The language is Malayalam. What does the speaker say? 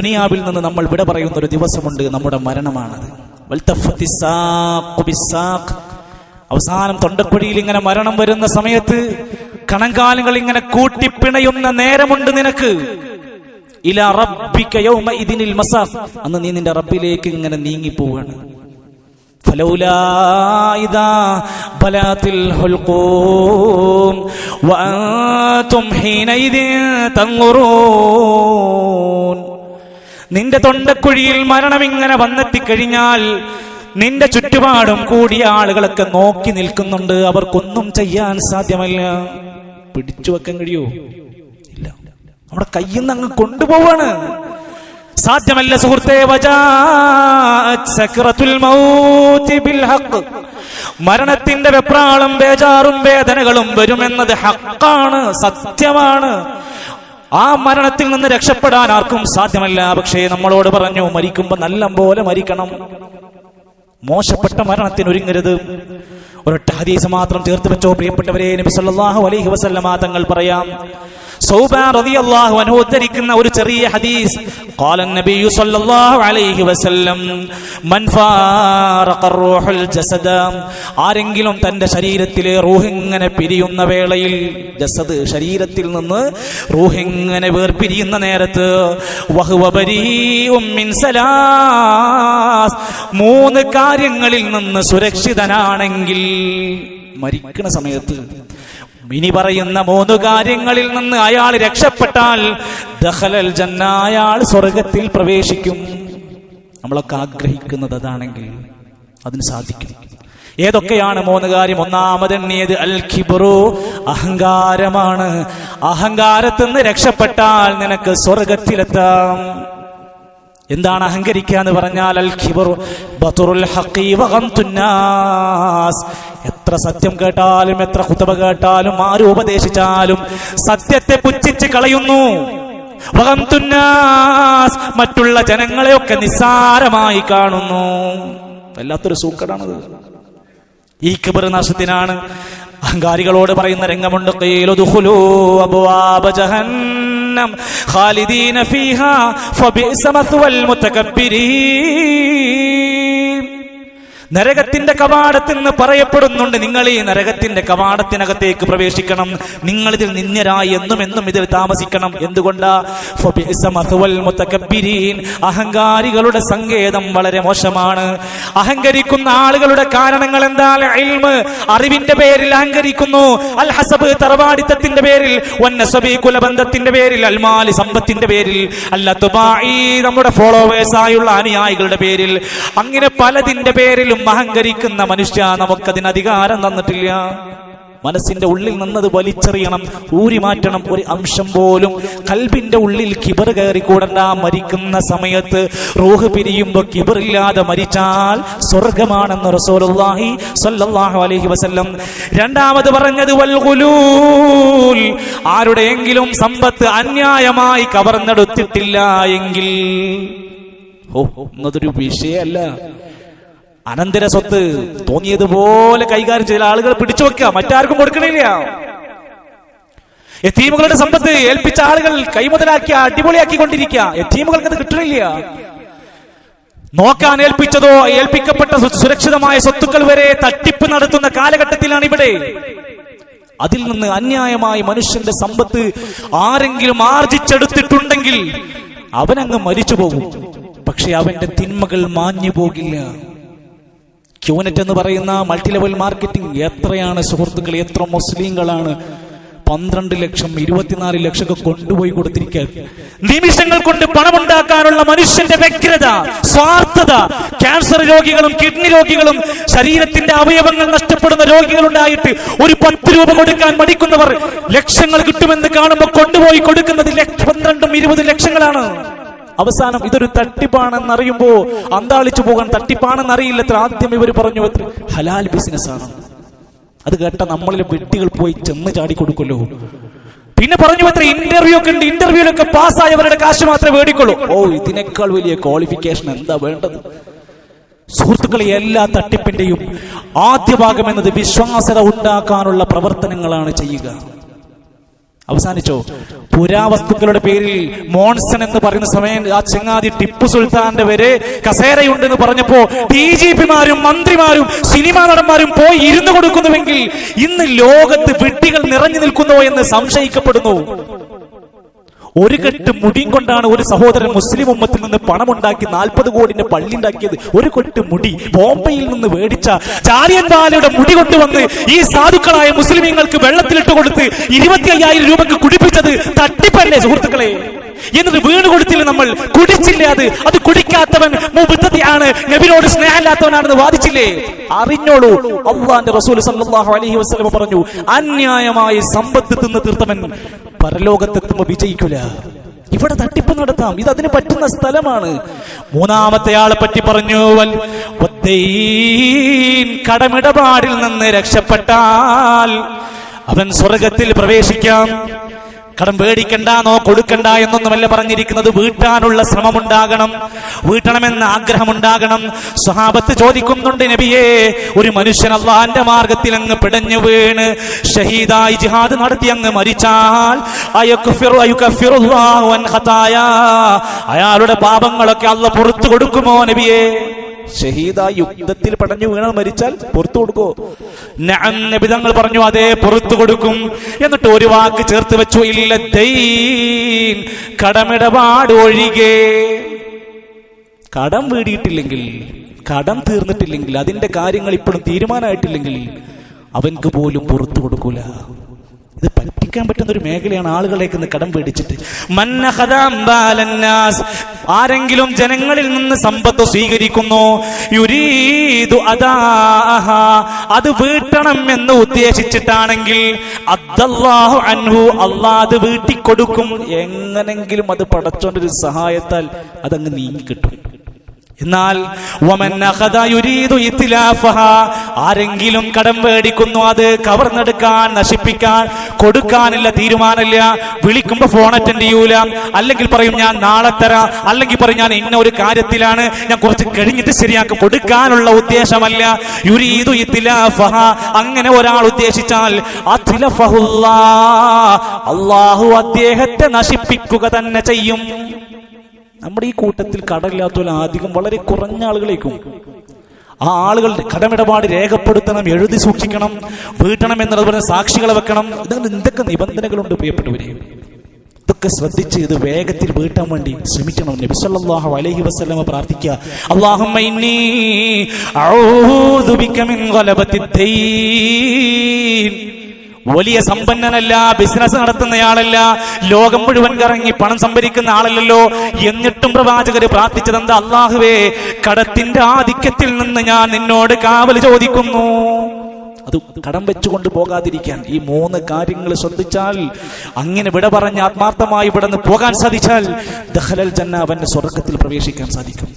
ദുനിയാവിൽ നിന്ന് നമ്മൾ വിട പറയുന്ന ഒരു ദിവസമുണ്ട് നമ്മുടെ മരണമാണത് വൽത്തഫത്തി സാഖു ബിസ്സാഖ്. അവസാനം തൊണ്ടക്കുഴിയിൽ ഇങ്ങനെ മരണം വരുന്ന സമയത്ത് കണങ്കാലുകൾ ഇങ്ങനെ കൂട്ടിപ്പിണയുന്ന നേരമുണ്ട് നിനക്ക് ഇല റബ്ബിക യൗമ ഇതിനിൽ മസാഖ് അന്ന് നീ നിന്റെ റബ്ബിലേക്ക് ഇങ്ങനെ നീങ്ങി പോവാണ് فلولا إذا بلغت الحلقوم وأنتم حينئذ تنظرون നിന്റെ തൊണ്ടക്കുഴിയിൽ മരണം ഇങ്ങനെ വന്നെത്തിക്കഴിഞ്ഞാൽ നിന്റെ ചുറ്റുപാടും കൂടിയ ആളുകളൊക്കെ നോക്കി നിൽക്കുന്നുണ്ട്. അവർക്കൊന്നും ചെയ്യാൻ സാധ്യമല്ല. പിടിച്ചു വെക്കാൻ കഴിയോ? ഇല്ല. നമ്മുടെ കയ്യിൽ നിന്ന് അങ്ങ് കൊണ്ടുപോവാണ്. സാധ്യമല്ല സുഹൃത്തെ മരണത്തിന്റെ വെപ്രാളം ബേജാറും വേദനകളും വരുമെന്നത് ഹക്കാണ് സത്യമാണ്. ആ മരണത്തിൽ നിന്ന് രക്ഷപ്പെടാൻ ആർക്കും സാധ്യമല്ല. പക്ഷേ നമ്മളോട് പറഞ്ഞു മരിക്കുമ്പോ നല്ല പോലെ മരിക്കണം. മോശപ്പെട്ട മരണത്തിന് ഒരുങ്ങരുത്. ഒരൊറ്റ ഹദീസ് മാത്രം ചേർത്ത് വെച്ചോ പ്രിയപ്പെട്ടവരെ നബി സല്ലല്ലാഹു അലൈഹി വസല്ലമ തങ്ങൾ പറയാം. സൗബ റളിയല്ലാഹു അൻഹു ഉദ്ധരിക്കുന്ന ഒരു ചെറിയ ഹദീസ് ഖാല നബിയു സല്ലല്ലാഹു അലൈഹി വസല്ലം മൻ ഫാറഖ റൂഹുൽ ജസദ ആരെങ്കിലും തന്റെ ശരീരത്തിലെ റൂഹ് ഇങ്ങനെ പിരിയുന്ന വേളയിൽ ജസദ് ശരീരത്തിൽ നിന്ന് റൂഹ് ഇങ്ങനെ വേർപിരിയുന്ന നേരത്ത് വഹുവ ബരീഉം മിൻ സലാസ് മൂന്ന് കാര്യങ്ങളിൽ നിന്ന് സുരക്ഷിതനാണെങ്കിൽ മരിക്കണ സമയത്ത് ഇനി പറയുന്ന മൂന്ന് കാര്യങ്ങളിൽ നിന്ന് അയാൾ രക്ഷപ്പെട്ടാൽ ദഹലൽ ജന്ന അയാൾ സ്വർഗത്തിൽ പ്രവേശിക്കും. നമ്മളൊക്കെ ആഗ്രഹിക്കുന്നത് അതാണെങ്കിൽ അതിന് സാധിക്കും. ഏതൊക്കെയാണ് മൂന്ന് കാര്യം? ഒന്നാമത് എണ്ണിയത് അൽ ഖിബറു അഹങ്കാരമാണ്. അഹങ്കാരത്തിൽ നിന്ന് രക്ഷപ്പെട്ടാൽ നിനക്ക് സ്വർഗത്തിലെത്താം. എന്താണ് അഹങ്കരിക്കുക എന്ന് പറഞ്ഞാൽ അൽ ഖിബറു ബതുറുൽ ഹഖി വഗംതുന്നാസ് എത്ര സത്യം കേട്ടാലും എത്ര കുത്തബ കേട്ടാലും ആര് ഉപദേശിച്ചാലും സത്യത്തെ പുച്ഛിച്ച് കളയുന്നു. മറ്റുള്ള ജനങ്ങളെയൊക്കെ നിസ്സാരമായി കാണുന്നു. വല്ലാത്തൊരു സൂക്കടാണത്. ഈ കിബർ നാശത്തിനാണ് അഹങ്കാരികളോട് പറയുന്ന രംഗമുണ്ട്. ജഹന്നം ഖാലിദീന ഫീഹാ ഫബിഅസ മത്വൽ മുതകബ്ബിരീൻ നരകത്തിന്റെ കവാടത്തിൽ നിന്ന് പറയപ്പെടുന്നുണ്ട് നിങ്ങൾ ഈ നരകത്തിന്റെ കവാടത്തിനകത്തേക്ക് പ്രവേശിക്കണം. നിങ്ങൾ ഇതിൽ നിന്ദ്യരായി എന്നും എന്നും ഇതിൽ താമസിക്കണം. എന്തുകൊണ്ടാ? അഹങ്കാരികളുടെ സങ്കേതം വളരെ മോശമാണ്. അഹങ്കരിക്കുന്ന ആളുകളുടെ കാരണങ്ങൾ എന്താ അറിവിന്റെ പേരിൽ അഹങ്കരിക്കുന്നു. അൽ ഹസബ് തറവാടിത്തത്തിന്റെ പേരിൽ കുലബന്ധത്തിന്റെ പേരിൽ അൽമാലി സമ്പത്തിന്റെ പേരിൽ അല്ല തുബായി നമ്മുടെ ഫോളോവേഴ്സ് ആയുള്ള അനുയായികളുടെ പേരിൽ. അങ്ങനെ പലതിന്റെ പേരിലും അഹങ്കരിക്കുന്ന മനുഷ്യ നമുക്കതിന് അധികാരം തന്നിട്ടില്ല. മനസ്സിന്റെ ഉള്ളിൽ നിന്നത് വലിച്ചെറിയണം ഊരി മാറ്റണം ഒരു അംശം പോലും. കൽബിന്റെ ഉള്ളിൽ കിബർ കയറി കൂടണ്ട മരിക്കുന്ന സമയത്ത് റൂഹ് പിരിയുമ്പോ കിബറില്ലാതെ മരിച്ചാൽ സ്വർഗമാണെന്ന് സ്വല്ലല്ലാഹു അലൈഹി വസല്ലം രണ്ടാമത് പറഞ്ഞത് ആരുടെയെങ്കിലും സമ്പത്ത് അന്യായമായി കവർന്നെടുത്തിട്ടില്ല എങ്കിൽ. ഓ എന്നതൊരു വിഷയമല്ല അനന്തര സ്വത്ത് തോന്നിയതുപോലെ കൈകാര്യം ചെയ്ത ആളുകൾ പിടിച്ചു വെക്കുക. മറ്റാർക്കും കൊടുക്കണില്ല. എത്തീമുകളുടെ സമ്പത്ത് ഏൽപ്പിച്ച ആളുകൾ കൈമുതലാക്കി അടിപൊളിയാക്കി കൊണ്ടിരിക്കുക എത്തീമുകൾക്ക് അത് കിട്ടണില്ല. നോക്കാൻ ഏൽപ്പിച്ചതോ ഏൽപ്പിക്കപ്പെട്ട സുരക്ഷിതമായ സ്വത്തുക്കൾ വരെ തട്ടിപ്പ് നടത്തുന്ന കാലഘട്ടത്തിലാണ് ഇവിടെ. അതിൽ നിന്ന് അന്യായമായി മനുഷ്യന്റെ സമ്പത്ത് ആരെങ്കിലും ആർജിച്ചെടുത്തിട്ടുണ്ടെങ്കിൽ അവനങ്ങ് മരിച്ചു പോകും പക്ഷെ അവന്റെ തിന്മകൾ മാഞ്ഞു പോകില്ല ക്യൂനെറ്റ് എന്ന് പറയുന്ന മൾട്ടി ലെവൽ മാർക്കറ്റിംഗ് എത്രയാണ് സുഹൃത്തുക്കൾ എത്ര മുസ്ലിങ്ങളാണ്? പന്ത്രണ്ട് ലക്ഷം ഇരുപത്തിനാല് ലക്ഷം ഒക്കെ കൊണ്ടുപോയി കൊടുത്തിരിക്കുക നിമിഷങ്ങൾ കൊണ്ട് പണമുണ്ടാക്കാനുള്ള മനുഷ്യന്റെ വ്യഗ്രത സ്വാർത്ഥത ക്യാൻസർ രോഗികളും കിഡ്നി രോഗികളും ശരീരത്തിന്റെ അവയവങ്ങൾ നഷ്ടപ്പെടുന്ന രോഗികളുണ്ടായിട്ട് ഒരു പത്ത് രൂപ കൊടുക്കാൻ മടിക്കുന്നവർ ലക്ഷങ്ങൾ കിട്ടുമെന്ന് കാണുമ്പോൾ കൊണ്ടുപോയി കൊടുക്കുന്നത് പന്ത്രണ്ടും ഇരുപതും ലക്ഷങ്ങളാണ്. അവസാനം ഇതൊരു തട്ടിപ്പാണെന്ന് അറിയുമ്പോ അന്താളിച്ചു പോകാൻ തട്ടിപ്പാണെന്ന് അറിയില്ല എത്ര ആദ്യം ഇവർ പറഞ്ഞു ഹലാൽ ബിസിനസ് ആണ്. അത് കേട്ട നമ്മളിലെ വെട്ടികൾ പോയി ചെന്ന് ചാടി കൊടുക്കുമല്ലോ പിന്നെ പറഞ്ഞു എത്ര ഇന്റർവ്യൂ ഒക്കെ ഉണ്ട്. ഇന്റർവ്യൂലൊക്കെ പാസ്സായവരുടെ കാശ് മാത്രമേ മേടിക്കുള്ളൂ. ഓ ഇതിനേക്കാൾ വലിയ ക്വാളിഫിക്കേഷൻ എന്താ വേണ്ടത്? സുഹൃത്തുക്കളെ എല്ലാ തട്ടിപ്പിന്റെയും ആദ്യ ഭാഗം എന്നത് വിശ്വാസത ഉണ്ടാക്കാനുള്ള പ്രവർത്തനങ്ങളാണ് ചെയ്യുക. അവസാനിച്ചോ? പുരാവസ്തുക്കളുടെ പേരിൽ മോൺസൺ എന്ന് പറയുന്ന സമയം ആ ചെങ്ങാതി ടിപ്പു സുൽത്താന്റെ വരെ കസേരയുണ്ടെന്ന് പറഞ്ഞപ്പോ ഡി ജി പിമാരും മന്ത്രിമാരും സിനിമാ നടന്മാരും പോയി ഇരുന്നു കൊടുക്കുന്നുവെങ്കിൽ ഇന്ന് ലോകത്ത് വിട്ടികൾ നിറഞ്ഞു നിൽക്കുന്നോ എന്ന് സംശയിക്കപ്പെടുന്നു. ഒരു കെട്ട് മുടിയും കൊണ്ടാണ് ഒരു സഹോദരൻ മുസ്ലിം ഉമ്മത്തിൽ നിന്ന് പണമുണ്ടാക്കി നാൽപ്പത് കോടിന്റെ പള്ളി ഉണ്ടാക്കിയത്. ഒരു കെട്ട് മുടി. ബോംബെയിൽ നിന്ന് മേടിച്ച ചാലിയൻ ബാലയുടെ മുടി കൊണ്ടുവന്ന് ഈ സാധുക്കളായ മുസ്ലിമീങ്ങൾക്ക് വെള്ളത്തിലിട്ട് കൊടുത്ത് ഇരുപത്തി അയ്യായിരം രൂപക്ക് കുടിപ്പിച്ചത് തട്ടിപ്പല്ലേ സുഹൃത്തുക്കളെ? എന്നിട്ട് വീണ് കൊടുത്തില്ല നമ്മൾ. കുടിച്ചില്ലേ അത്? അത് കുടിക്കാത്തവൻ ആണ് നബിനോട് സ്നേഹമില്ലാത്തവനാണെന്ന് വാദിച്ചില്ലേ? അറിഞ്ഞോളൂ. അള്ളാന്റെ റസൂൽ സല്ലല്ലാഹു അലൈഹി വസല്ലം പറഞ്ഞു അന്യായമായി സമ്പത്ത് തിന്ന് തീർത്തവൻ പരലോകത്തെത്തുമ്പോ വിജയിക്കില്ല ഇവിടെ തട്ടിപ്പ് നടത്താം. ഇത് അതിന് പറ്റുന്ന സ്ഥലമാണ്. മൂന്നാമത്തെ ആളെ പറ്റി പറഞ്ഞു കടമിടപാടിൽ നിന്ന് രക്ഷപ്പെട്ടാൽ അവൻ സ്വർഗത്തിൽ പ്രവേശിക്കാം. കടം പേടിക്കണ്ടെന്നോ കൊടുക്കണ്ട എന്നൊന്നുമല്ല പറഞ്ഞിരിക്കുന്നത്. വീട്ടാനുള്ള ശ്രമമുണ്ടാകണം വീട്ടണമെന്ന ആഗ്രഹമുണ്ടാകണം. സ്വഹാബത്ത് ചോദിക്കുന്നുണ്ട് നബിയേ ഒരു മനുഷ്യൻ അള്ളാന്റെ മാർഗത്തിൽ അങ്ങ് പിടഞ്ഞു വീണ് ഷഹീദായി ജിഹാദ് നടത്തി അങ്ങ് മരിച്ചാൽ. അയാളുടെ പാപങ്ങളൊക്കെ അള്ള പുറത്തു കൊടുക്കുമോ നബിയെ? ഷഹീദായി യുദ്ധത്തിൽ പടഞ്ഞു വീണാൽ മരിച്ചാൽ പുറത്തു കൊടുക്കോ? നബി തങ്ങൾ പറഞ്ഞു അതെ പുറത്തു കൊടുക്കും. എന്നിട്ട് ഒരു വാക്ക് ചേർത്ത് വെച്ചു ഇല്ല ദൈൻ കടമിടപാട് ഒഴികെ. കടം വീടിയിട്ടില്ലെങ്കിൽ കടം തീർന്നിട്ടില്ലെങ്കിൽ അതിന്റെ കാര്യങ്ങൾ ഇപ്പോഴും തീരുമാനമായിട്ടില്ലെങ്കിൽ അവൻക്ക് പോലും പുറത്തു കൊടുക്കൂല. ഇത് പറ്റിക്കാൻ പറ്റുന്ന ഒരു മേഖലയാണ് ആളുകളേക്ക് കടം പേടിച്ചിട്ട്. ആരെങ്കിലും ജനങ്ങളിൽ നിന്ന് സമ്പത്ത് സ്വീകരിക്കുന്നു. അദാഅഹ. അത് വീട്ടണം എന്ന് ഉദ്ദേശിച്ചിട്ടാണെങ്കിൽ അദ്ദല്ലാഹു അൻഹു അള്ളാ അത് വീട്ടിക്കൊടുക്കും. എങ്ങനെങ്കിലും അത് പടച്ചോണ്ടൊരു സഹായത്താൽ അതങ്ങ് നീങ്ങി കിട്ടും എന്നാൽ. ആരെങ്കിലും കടം മേടിക്കുന്നു അത് കവർന്നെടുക്കാൻ നശിപ്പിക്കാൻ കൊടുക്കാനില്ല തീരുമാനമില്ല. വിളിക്കുമ്പോ ഫോൺ അറ്റൻഡ് ചെയ്യൂല. അല്ലെങ്കിൽ പറയും ഞാൻ നാളെ തരാം. അല്ലെങ്കിൽ പറയും ഞാൻ ഇന്ന ഒരു കാര്യത്തിലാണ്. ഞാൻ കുറച്ച് കഴിഞ്ഞിട്ട് ശരിയാക്കും. കൊടുക്കാനുള്ള ഉദ്ദേശമല്ല. യുരീതു. അങ്ങനെ ഒരാൾ ഉദ്ദേശിച്ചാൽ. അള്ളാഹു അദ്ദേഹത്തെ നശിപ്പിക്കുക തന്നെ ചെയ്യും. നമ്മുടെ ഈ കൂട്ടത്തിൽ കടമില്ലാത്തവർ അധികം വളരെ കുറഞ്ഞ ആളുകളേക്കും. ആ ആളുകളുടെ കടമിടപാട് രേഖപ്പെടുത്തണം എഴുതി സൂക്ഷിക്കണം വീട്ടണം എന്നുള്ളത് പറഞ്ഞ സാക്ഷികളെ വെക്കണം. ഇതങ്ങനെ എന്തൊക്കെ നിബന്ധനകളുണ്ട് പ്രിയപ്പെട്ടവരെ? ഇതൊക്കെ ശ്രദ്ധിച്ച് ഇത് വേഗത്തിൽ വീട്ടാൻ വേണ്ടി ശ്രമിക്കണം. നബി സല്ലല്ലാഹു അലൈഹി വസല്ലമ പ്രാർത്ഥിക്കുക. ഇന്നി അഊദു ബിക മിൻ വലിയ സമ്പന്നനല്ല ബിസിനസ് നടത്തുന്നയാളല്ല ലോകം മുഴുവൻ കറങ്ങി പണം സംഭരിക്കുന്ന ആളല്ലല്ലോ. എന്നിട്ടും പ്രവാചകർ പ്രാർത്ഥിച്ചത് എന്താ അള്ളാഹുവേ കടത്തിന്റെ ആധിക്യത്തിൽ നിന്ന് ഞാൻ നിന്നോട് കാവൽ ചോദിക്കുന്നു. അത് കടം വെച്ചുകൊണ്ട് പോകാതിരിക്കാൻ ഈ മൂന്ന് കാര്യങ്ങൾ ശ്രദ്ധിച്ചാൽ അങ്ങനെ വിട പറഞ്ഞ് ആത്മാർത്ഥമായി ഇവിടെ നിന്ന് പോകാൻ സാധിച്ചാൽ ദഹലൽ ജന്ന അവന്റെ സ്വർഗത്തിൽ പ്രവേശിക്കാൻ സാധിക്കും.